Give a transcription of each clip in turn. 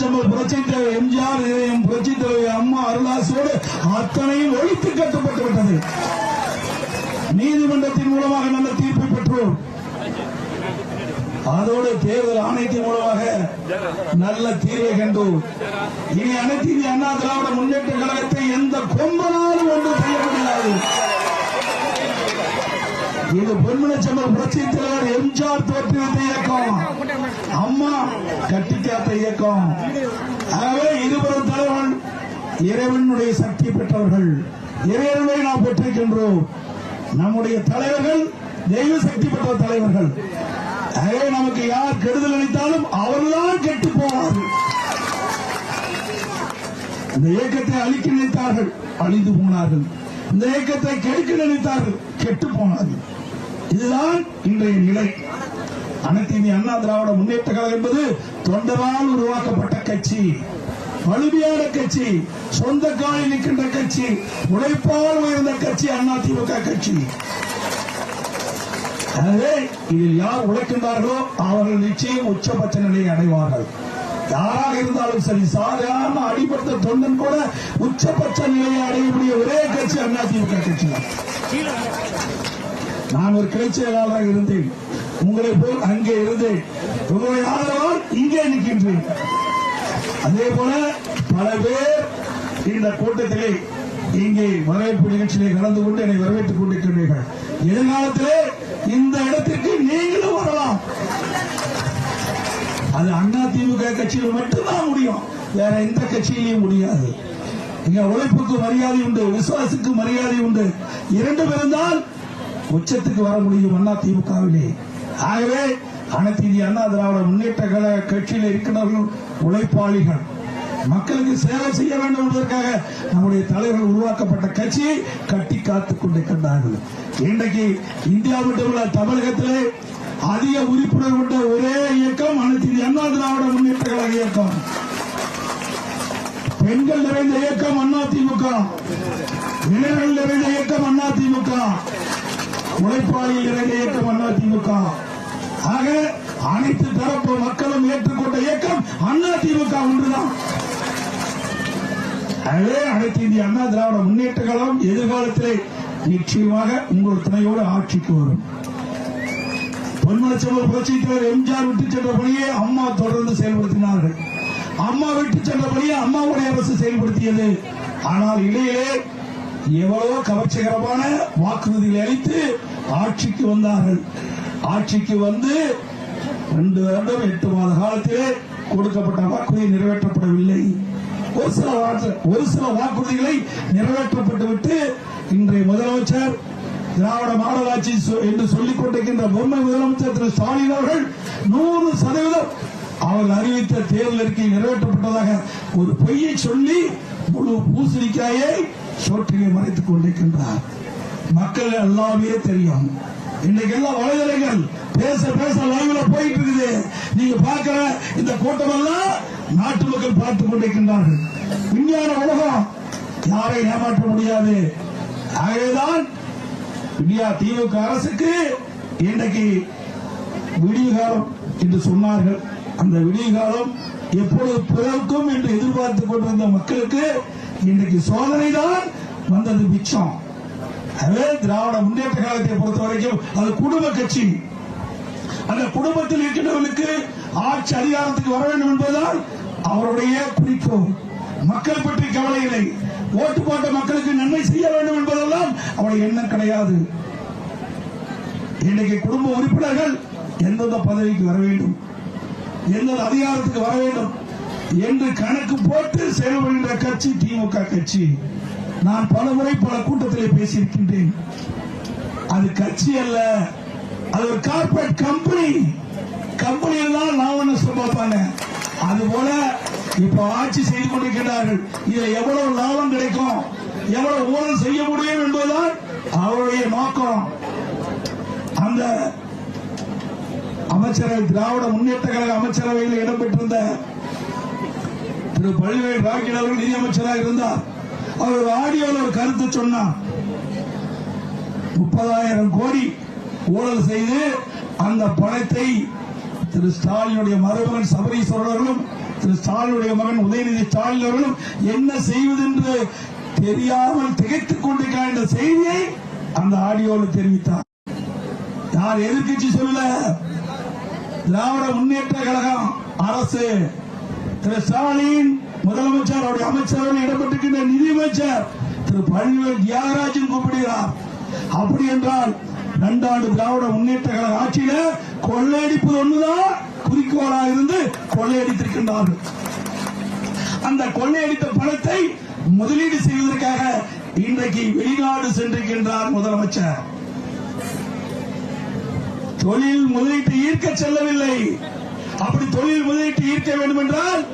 சம்பல் புரட்சி தலைவர் எம்ஜிஆர் இதயம் புரட்சி தலைவர் அம்மா அருளாசோடு அத்தனையும் ஒழித்து கட்டப்பட்டு விட்டது. நீதிமன்றத்தின் மூலமாக நல்ல தீர்ப்பை பெற்றோம். அதோடு தேர்தல் ஆணையத்தின் மூலமாக நல்ல தீர்வை கண்டோம். இனி அனைத்து இந்திய அண்ணா திராவிட முன்னேற்ற புரட்சி தலைவர் எம்ஜிஆர் தோற்றுவித்த இயக்கம். அம்மா கட்டிக்காத்த இயக்கம். ஆகவே இருவரும் தலைவன் இறைவனுடைய சக்தி பெற்றவர்கள். இறைவனை நாம் பெற்றிருக்கின்றோம். நம்முடைய தலைவர்கள் தெய்வ சக்தி பெற்ற தலைவர்கள். ஆகவே நமக்கு யார் கெடுதல் அளித்தாலும் அவர்கள்தான் கெட்டு போவார்கள். இந்த இயக்கத்தை அழிக்க நினைத்தார்கள் அழிந்து போனார்கள். இந்த இயக்கத்தை கெடுக்க நினைத்தார்கள் கெட்டு போனார்கள். இதுதான் இன்றைய நிலை. அனைத்து அண்ணா திராவிட முன்னேற்ற கழகம் என்பது தொண்டரால் உருவாக்கப்பட்ட கட்சி. வலிமையான கட்சி சொந்த காலில் நிற்கின்ற கட்சி உழைப்பால் உயர்ந்த கட்சி அண்ணா திமுக கட்சி. எனவே இதில் யார் உழைக்கின்றார்களோ அவர்கள் நிச்சயம் உச்சபட்ச நிலையை அடைவார்கள். யாராக இருந்தாலும் சரி சாதாரண அடிபட்ட தொண்டன் கூட உச்சபட்ச நிலையை அடையக்கூடிய ஒரே கட்சி அதிமுக கட்சி தான். நான் ஒரு கிளை செயலாளராக இருந்தேன். உங்களை போல் அங்கே இருந்தேன். உங்களுடைய ஆதரவால் இங்கே நிற்கின்றேன். அதே போல பல பேர் இந்த கூட்டத்திலே இங்கே வரவேற்பு நிகழ்ச்சியிலே கலந்து கொண்டு என்னை வரவேற்றுக் கொண்டிருக்கின்றீர்கள். எதிர்காலத்திலே இந்த இடத்திற்கு நீங்களும் வரலாம். அது அண்ணா திமுக கட்சியில் மட்டும்தான் முடியும். வேற எந்த கட்சியிலையும் முடியாது. இங்க உழைப்புக்கு மரியாதை உண்டு விசுவாசுக்கு மரியாதை உண்டு. இரண்டு இருந்தால் உச்சத்துக்கு வர முடியும் அண்ணா திமுகவிலே. ஆகவே அனைத்து இந்திய அண்ணா திராவிட முன்னேற்ற கழக கட்சியில் இருக்கிறவர்கள் உழைப்பாளிகள் மக்களுக்கு சேவை செய்ய வேண்டும் என்பதற்காக நம்முடைய தலைவர்கள் உருவாக்கப்பட்ட கட்சியை கட்டி காத்துக் கொண்டிருக்கின்றார்கள் இன்றைக்கு இந்தியா உள்ள தமிழகத்திலே அதிக உறுப்பினர் கொண்ட ஒரே இயக்கம் அனைத்து இந்திய அண்ணா திராவிட முன்னேற்ற கழக இயக்கம். பெண்கள் நிறைந்த இயக்கம் அண்ணா இளைஞர்கள் நிறைந்த இயக்கம் அண்ணா திமுக உழைப்பாளிகள் இயக்கம் அண்ணா திமுக. ஆக அனைத்து தரப்பு மக்களும் ஏற்றுக்கொண்ட இயக்கம் அண்ணா திமுக ஒன்றுதான். அனைத்து இந்திய அண்ணா திராவிட முன்னேற்ற கழகம் எதிர்காலத்திலே நிச்சயமாக உங்கள் துணையோடு ஆட்சிக்கு வரும். பொன்மனச்செல்வர் புரட்சி தலைவர் எம்ஜிஆர் விட்டு சென்ற பணியை அம்மா தொடர்ந்து செயல்படுத்தினார்கள். அம்மா விட்டு சென்ற பணியை அம்மாவுடைய அரசு செயல்படுத்தியது. ஆனால் இடையிலே எவ்வளவோ கவர்ச்சிகரமான வாக்குறுதிகளை அளித்து ஆட்சிக்கு வந்தார்கள். ஆட்சிக்கு வந்து ரெண்டு வருடம் எட்டு மாத காலத்திலே கொடுக்கப்பட்ட வாக்குறுதி நிறைவேற்றப்படவில்லை. ஒரு சில ஒரு சில வாக்குறுதிகளை நிறைவேற்றப்பட்டு விட்டு இன்றைய முதலமைச்சர் திராவிட மாநகராட்சி சொ- என்று சொல்லிக் கொண்டிருக்கின்ற பொம்மை முதலமைச்சர் திரு ஸ்டாலின் அவர்கள் நூறு சதவீதம் அவர்கள் அறிவித்த தேர்தல் அறிக்கை நிறைவேற்றப்பட்டதாக ஒரு பொய்யை சொல்லி முழு பூசணிக்காயை சோற்றிலே மறைத்துக் கொண்டிருக்கின்றார். மக்கள் எல்லாமே தெரியும். இன்னைக்கு எல்லாம் வலைதளங்கள் பேச பேச லைவ்ல போயிட்டு இருக்குது. நீங்க பாக்குற இந்த கூட்டம் எல்லாம் நாட்டு மக்கள் பார்த்துக் கொண்டிருக்கின்றார்கள். விஞ்ஞான உலகம் யாரை ஏமாற்ற முடியாது. ஆகவேதான் இந்தியா திமுக அரசுக்கு இன்றைக்கு விடிய காலம் என்று சொன்னார்கள். அந்த விடிய காலம் எப்பொழுது பிறக்கும் என்று எதிர்பார்த்துக் கொண்டிருந்த மக்களுக்கு இன்றைக்கு சோதனை தான் வந்தது மிச்சம். அதே திராவிட முன்னேற்ற கழகத்தை பொறுத்த வரைக்கும் அது குடும்ப கட்சி. அந்த குடும்பத்தில் இருக்கின்றவர்களுக்கு ஆட்சி அதிகாரத்துக்கு வர வேண்டும் என்பதுதான் அவருடைய குறிக்கோள். மக்கள் பற்றி கவலை இல்லை. ஓட்டு போட்ட மக்களுக்கு நன்மை செய்ய வேண்டும் என்பதெல்லாம் அவருடைய எண்ணம் கிடையாது. இன்னைக்கு குடும்ப உறுப்பினர்கள் எந்தெந்த பதவிக்கு வர வேண்டும்? எந்தெந்த அதிகாரத்துக்கு வர வேண்டும்? என்று கணக்கு போட்டு செயல்படுகின்ற கட்சி திமுக கட்சி. நான் பல முறை பல கூட்டத்திலே பேசியிருக்கின்றேன். அது கட்சி அல்ல அது ஒரு கார்பரேட் கம்பெனி கம்பெனியில் தான் லாபம் சம்பாதிப்பாங்க அது போல இப்ப ஆட்சி செய்து கொண்டிருக்கிறார்கள் இதுல எவ்வளவு லாபம் கிடைக்கும்? எவ்வளவு ஊழல் செய்ய முடியும் என்பதுதான் அவருடைய நோக்கம். அந்த அமைச்சரவை திராவிட முன்னேற்ற கழக அமைச்சரவையில் இடம்பெற்றிருந்த திரு பழனிவேல் ராக்கில் அவர்கள் நிதியமைச்சராக இருந்தார். அவர் ஆடியோவில் ஒரு கருத்து சொன்னார் முப்பதாயிரம் கோடி ஊழல் செய்து அந்த பணத்தை திரு ஸ்டாலினுடைய மருமகன் சபரீஸ்வரர் அவர்களும் திரு ஸ்டாலினுடைய மகன் உதயநிதி ஸ்டாலின் அவர்களும் என்ன செய்வது என்று தெரியாமல் திகைத்துக் கொண்டிருக்கிறார் என்ற செய்தியை அந்த ஆடியோவில் தெரிவித்தார். யார் எதிர்கட்சி சொல்ல திராவிட முன்னேற்ற கழகம் அரசு. திரு ஸ்டாலின் முதலமைச்சர் அவருடைய அமைச்சரவையில் இடம்பெற்றிருக்கின்ற நிதியமைச்சர் திரு பழனிவேல் தியாகராஜன் கூப்பிடுகிறார். அப்படி என்றால் இரண்டாண்டு திராவிட முன்னேற்ற கழக ஆட்சியில கொள்ளையடிப்பது ஒண்ணுதான் குறிக்கோளாக இருந்து கொள்ளையடித்திருக்கின்றார்கள். அந்த கொள்ளையடித்த பணத்தை முதலீடு செய்வதற்காக இன்றைக்கு வெளிநாடு சென்றிருக்கின்றார் முதலமைச்சர். தொழில் முதலீட்டை ஈர்க்க செல்லவில்லை. அப்படி தொழில் முதலீட்டு ஈர்க்க வேண்டும் என்றால்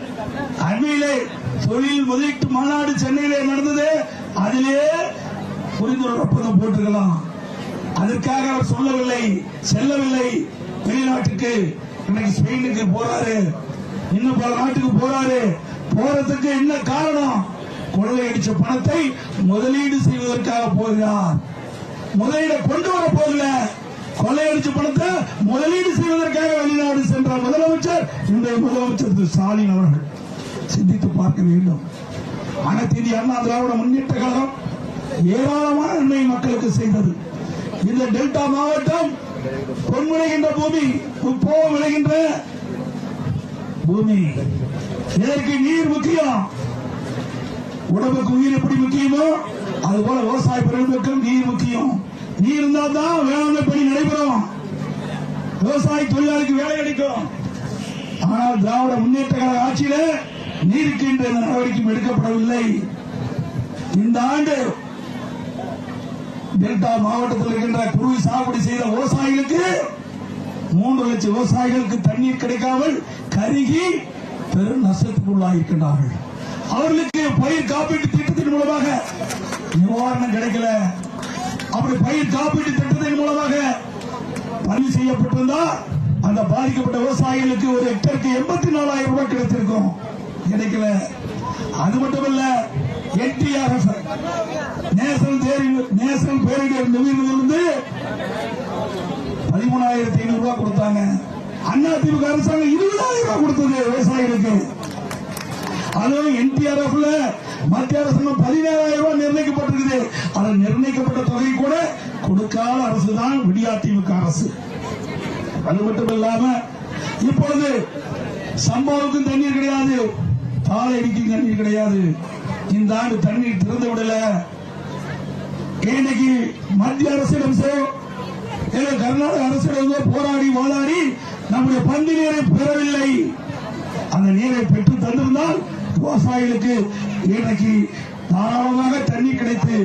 அண்மையிலே தொழில் முதலீட்டு மாநாடு சென்னையிலே நடந்தது. அதிலே புரிந்துணர்வு ஒப்பந்தம் போட்டிருக்கலாம். அதற்காக அவர் சொல்லவில்லை செல்லவில்லை. வெளிநாட்டுக்கு இன்னைக்கு ஸ்பெயினுக்கு போறாரு. இன்னும் பல நாட்டுக்கு போறாரு. போறதுக்கு என்ன காரணம்? கொள்ளையடிச்ச பணத்தை முதலீடு செய்வதற்காக போகிறார். முதலீட கொண்டு வர போகல. கொள்ளையடிச்ச பணத்தை முதலீடு செய்வதற்காக வெளிநாடு சென்ற முதலமைச்சர் இன்றைய முதலமைச்சர் திரு ஸ்டாலின் அவர்கள். சிந்தித்து பார்க்க வேண்டும். அனைத்து இந்திய அண்ணா திராவிட முன்னேற்ற கழகம் ஏராளமான நன்மை மக்களுக்கு செய்தது. இந்த டெல்டா மாவட்டம் பொன் விளைகின்ற பூமி உப்போ விளைகின்ற பூமி. இதற்கு நீர் முக்கியம்? உடம்புக்கு உயிர் எப்படி முக்கியமோ அது போல விவசாய பெருமக்கள் நீர் முக்கியம். நீ இருந்தா தான் வேளாண்மை பணி நடைபெறும். விவசாய தொழிலாளிக்கு வேலை கிடைக்கும் ஆனால் திராவிட முன்னேற்ற கழக ஆட்சியில நீருக்கு நடவடிக்கையும் நடவடிக்கை எடுக்கப்படவில்லை. இந்த ஆண்டு டெல்டா மாவட்டத்தில் இருக்கின்ற குருவி சாகுபடி செய்த விவசாயிகளுக்கு மூன்று லட்சம் விவசாயிகளுக்கு தண்ணீர் கிடைக்காமல் கருகி பெரும் நஷ்டத்துக்கு உள்ளாகியிருக்கின்றார்கள் அவர்களுக்கு பயிர் காப்பீட்டு திட்டத்தின் மூலமாக நிவாரணம் கிடைக்கல. அப்படி பயிர் காப்பீட்டு திட்டத்தின் மூலமாக பதிவு செய்யப்பட்டிருந்தா அந்த பாதிக்கப்பட்ட விவசாயிகளுக்கு ஒரு ஹெக்டருக்கு எண்பத்தி நாலாயிரம் ரூபாய் கிடைத்திருக்கும். கிடைக்கல. அது மட்டுமல்ல என்டிஆர்எஃப் நேஷனல் தேரி- நேஷனல் பேரிடர் நிதியிலிருந்து பதிமூணாயிரத்தி ஐநூறு ரூபாய் கொடுத்தாங்க. அண்ணா திமுக அரசாங்கம் இருபதாயிரம் ரூபாய் கொடுத்தது விவசாயிகளுக்கு. அதுவும் என்டிஆர்எஃப்ல மத்திய அரசாங்கம் பதினேழாயிரம் ரூபாய் நிர்ணயிக்கப்பட்டிருக்குது. அது நிர்ணயிக்கப்பட்ட தொகை கூட கொடுக்காத அரசு தான் விடியாதிமுக அரசு. அது மட்டும் இல்லாம இப்பொழுது சம்பாவுக்கும் தண்ணீர் கிடையாது. தாளையடிக்கும் தண்ணீர் கிடையாது. இந்த ஆண்டு தண்ணீர் திறந்து விடல. இன்னைக்கு மத்திய அரசிடம் கர்நாடக அரசிடம் போராடி வாதாடி நம்முடைய பந்து நீரை பெறவில்லை. அந்த நீரை பெற்று தந்திருந்தால் விவசாயிகளுக்கு இன்றைக்கு தாராளமாக தண்ணி கிடைத்து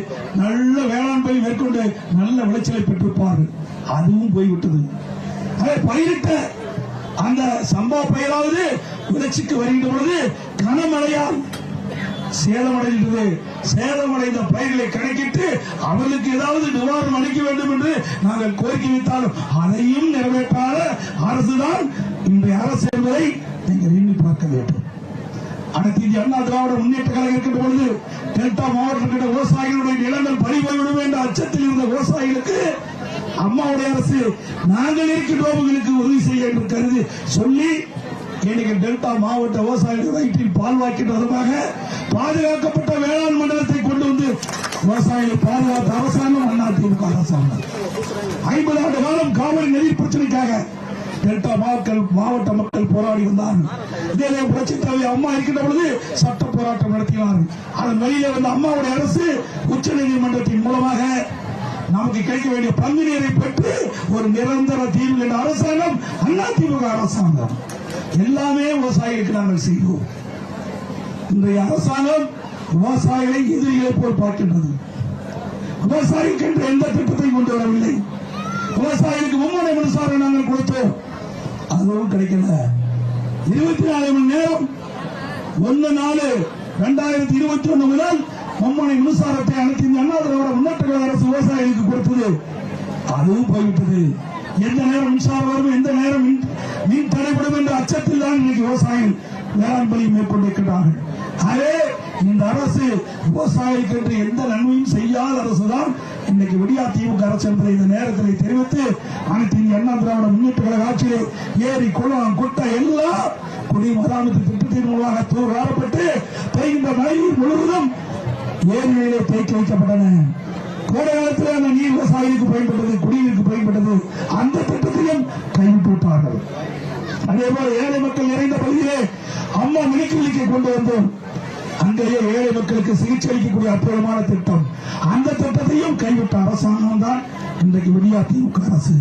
நல்ல வேளாண்மை மேற்கொண்டு நல்ல விளைச்சலை பெற்றிருப்பார்கள். அதுவும் போய்விட்டது. அதை பயிரிட்ட அந்த சம்பா பயிராவது விளைச்சிக்கு வருகின்ற பொழுது கனமழையால் சேதமடைந்தது. சேதமடைந்த பயிர்களை கணக்கிட்டு அவர்களுக்கு ஏதாவது நிவாரணம் அளிக்க வேண்டும் என்று நாங்கள் கோரிக்கை வைத்தாலும் அதையும் நிறைவேற்றாத அரசுதான் இன்றைய அரசு என்பதை நீங்கள் எண்ணி பார்க்க வேண்டும். அனைத்து இந்திய அண்ணா திராவிட முன்னேற்ற கழகம் இருக்கின்ற பொழுது டெல்டா மாவட்டத்தில் விவசாயிகளுடைய நிலங்கள் பறிபோய்விடும் என்ற அச்சத்தில் இருந்த விவசாயிகளுக்கு அம்மாவுடைய அரசு நாங்கள் இருக்கின்றோம் உங்களுக்கு உதவி செய்ய என்று கருதி சொல்லி இன்னைக்கு டெல்டா மாவட்ட விவசாயிகள் வயிற்றில் பால்வாக்கின்ற விதமாக பாதுகாக்கப்பட்ட வேளாண் மண்டலத்தை கொண்டு வந்து விவசாயிகள் பாதுகாத்த அரசாங்கம் அண்ணா திமுக அரசாங்கம். ஐம்பது ஆண்டு காலம் காவிரி நெறி பிரச்சனைக்காக டெல்டா மக்கள் மாவட்ட மக்கள் போராடி வந்தார்கள். இதே புரட்சி தலைவி அம்மா இருக்கின்ற பொழுது சட்ட போராட்டம் நடத்தினார்கள் அதன் வழியில வந்த அம்மாவுடைய அரசு உச்ச நீதிமன்றத்தின் மூலமாக நமக்கு கிடைக்க வேண்டிய பங்கு நீரை பெற்று ஒரு நிரந்தர தீர்வு என்ற அரசாங்கம் அண்ணா திமுக அரசாங்கம். எல்லாமே விவசாயிகளுக்கு நாங்கள் செய்வோம் இன்றைய அரசாங்கம் விவசாயிகளை எதிரிகளை போல் பார்க்கின்றது. விவசாயிக்கு எந்த திட்டத்தையும் கொண்டு வரவில்லை. விவசாயிகளுக்கு மும்முனை மின்சாரம் நாங்கள் கொடுத்தோம். அதுவும் கிடைக்கல. இருபத்தி நாலு மணி நேரம் ஒன்னு நாலு ரெண்டாயிரத்தி இருபத்தி ஒண்ணு முதல் மும்முனை மின்சாரத்தை அனைத்து இந்த அண்ணா திராவிட முன்னேற்ற அரசு விவசாயிகளுக்கு கொடுத்தது. அதுவும் போய்விட்டது. எந்த நேரம் மின்சாரம் வரும் எந்த நேரம் மின் தடைபடும் என்ற அச்சத்தில் தான் இன்னைக்கு விவசாயிகள் வேளாண் பணியை மேற்கொண்டிருக்கிறார்கள். அதே இந்த அரசு விவசாயிக்கு எந்த நன்மையும் செய்யாத அரசு தான் இன்னைக்கு விடியா திமுக அரசு என்பதை இந்த நேரத்தில் தெரிவித்து அனைத்து அண்ணா திராவிட முன்னேற்ற கழக ஆட்சியில் ஏரி குளம் குட்டை எல்லாம் குடிமராமத்து திட்டத்தின் மூலமாக தூராடப்பட்டு பெய்கின்ற மழைநீர் முழுவதும் ஏரியிலே தேக்கி வைக்கப்பட்டன. கோடை காலத்தில் அந்த நீர் விவசாயிகளுக்கு பயன்பட்டது குடிநீருக்கு பயன்பட்டது. அந்த திட்டத்தையும் கைவிட்டு விட்டார்கள் அதே போல ஏழை மக்கள் நிறைந்த பகுதியிலே அம்மா மினிக்கிளிக்கை கொண்டு வந்தோம். அங்கேயே ஏழை மக்களுக்கு சிகிச்சை அளிக்கக்கூடிய அற்புதமான திட்டம். அந்த திட்டத்தையும் கைவிட்ட அரசாங்கம் தான் இன்றைக்கு விடியா திமுக அரசு.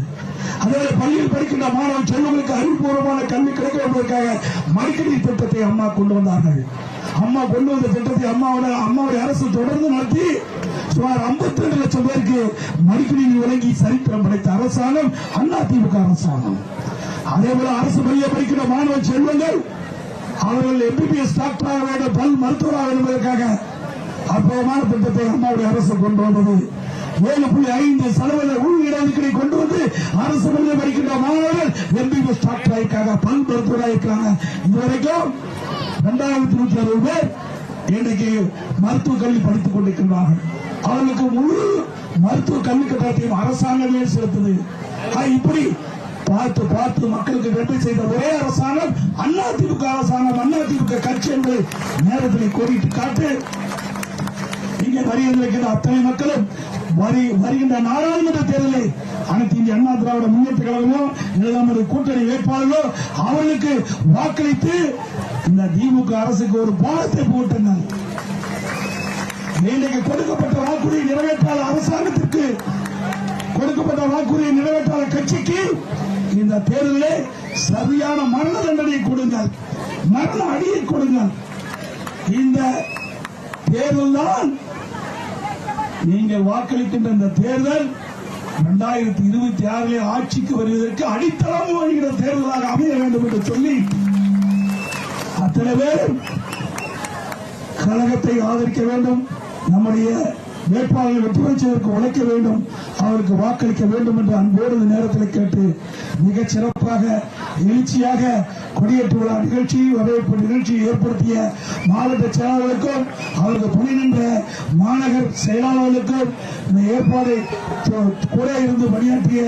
அதே பள்ளியில் படிக்கின்ற மாணவ செல்வங்களுக்கு அறிவுபூர்வமான கல்வி கிடைக்க என்பதற்காக மடிக்கடி திட்டத்தை அம்மா கொண்டு வந்தார்கள். அம்மா கொண்டு வந்த திட்டத்தை அம்மாவோட அம்மாவுடைய அரசு தொடர்ந்து நடத்தி சுமார் 52 லட்சம் பேருக்கு மடிக்கணினி வழங்கி சரித்திரம் படைத்த அரசாங்கம் அண்ணா திமுக அரசாங்கம். அதே போல அரசு பள்ளியை படிக்கின்ற மாணவ செல்வங்கள் அவர்கள் எம்பிபிஎஸ் டாக்டராக வேண்டும் பல் மருத்துவராக வேண்டும் என்பதற்காக அற்புதமான திட்டத்தை அம்மாவுடைய அரசு கொண்டு வந்தது. ஏழு புள்ளி ஐந்து சதவீத உள் கொண்டு வந்து அரசு பள்ளியில் படிக்கின்ற மாணவர்கள் எம்பிபிஎஸ் டாக்டராக பல் மருத்துவராக இருக்கிறாங்க இதுவரைக்கும் இரண்டாயிரத்தி நூத்தி அறுபது பேர் இன்றைக்கு மருத்துவ கல்வி படித்துக் கொண்டிருக்கின்றார்கள். அவர்களுக்கு முழு மருத்துவ கல்வி கட்டணத்தையும் அரசாங்கமே செலுத்துது. இப்படி பார்த்து பார்த்து மக்களுக்கு வெற்றி செய்த ஒரே அரசாங்கம் அண்ணா திமுக அரசாங்கம். அண்ணா திமுக கட்சி என்பதை நேரத்தில் கோரிட்டு காட்டு. இங்கே வருகின்ற அத்தனை மக்களும் வரி வருகின்ற நாடாளுமன்ற தேர்தலில் அனைத்து இந்திய அண்ணா திராவிட முன்னேற்ற கழகமோ நமது கூட்டணி வேட்பாளர்களோ அவர்களுக்கு வாக்களித்து இந்த திமுக அரசுக்கு ஒரு பாலத்தை போட்டுங்கள் இன்றைக்கு கொடுக்கப்பட்ட வாக்குறுதியை நிறைவேற்றாத அரசாங்கத்திற்கு கொடுக்கப்பட்ட வாக்குறுதியை நிறைவேற்றாத கட்சிக்கு இந்த தேர்தலே சரியான மரண தண்டனை கொடுங்கள். மரண அடியை கொடுங்கள். இந்த தேர்தல் தான் நீங்கள் வாக்களிக்கின்ற இந்த தேர்தல் இரண்டாயிரத்தி இருபத்தி ஆறிலே ஆட்சிக்கு வருவதற்கு அடித்தளம் வருகிற தேர்தலாக அமைய வேண்டும் என்று சொல்லி அத்தனை பேர் கழகத்தை ஆதரிக்க வேண்டும். நம்முடைய வேட்பாளர்களை வெற்றி பெற்றதற்கு உழைக்க வேண்டும். அவருக்கு வாக்களிக்க வேண்டும் என்று அன்போடு நேரத்தில் கேட்டு மிகச் சிறப்பாக எழுச்சியாக கொடியேற்று விழா நிகழ்ச்சி வரவேற்பு நிகழ்ச்சியை ஏற்படுத்திய மாவட்ட செயலாளர்களுக்கும் அவருக்கு துணை நின்ற மாநகர் செயலாளர்களுக்கும் இந்த ஏற்பாடை கூட இருந்து பணியாற்றிய